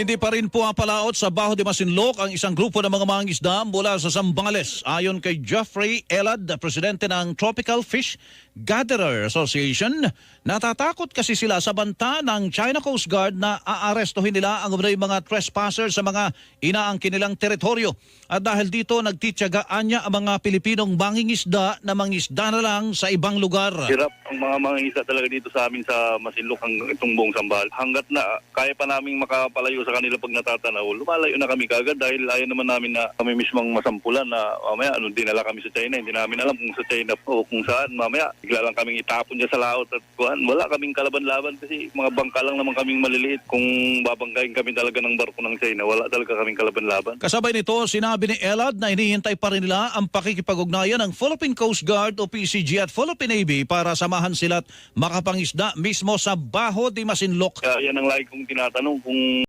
Hindi pa rin pumapalaot sa Baho de Masinloc ang isang grupo ng mga mangingisda mula sa Zambales. Ayon kay Jeffrey Elad, presidente ng Tropical Fish Gatherer Association, natatakot kasi sila sa banta ng China Coast Guard na aarestuhin nila ang umano'y mga trespassers sa mga inaangkin nilang teritoryo. At dahil dito, nagtityagaan niya ang mga Pilipinong mangingisda na mangisda na lang sa ibang lugar. Hirap ang mga mga isda talaga dito sa amin sa Masinloc hanggang itong buong Sambal. Hanggat na kaya pa naming makapalayo sa kanila pag natatanaw, lumalayo na kami kagad dahil ayaw naman namin na kami mismong masampulan na mamaya ano, dinala kami sa China. Hindi namin alam kung sa China o kung saan. Mamaya bigla lang kaming itapon dyan sa laot at kuhan. Wala kaming kalaban-laban kasi mga bangka lang naman kaming maliliit. Kung babanggain kami talaga ng barko ng China, wala talaga kaming kalaban-laban. Kasabay nito, sinabi ni Elad na hinihintay pa rin nila ang pakikipag-ugnayan ng Philippine Coast Guard o PCG at Philippine Navy para samahan sila at makapangisda mismo sa Baho de Masinloc. Kaya yan ang lagi kong tinatanong kung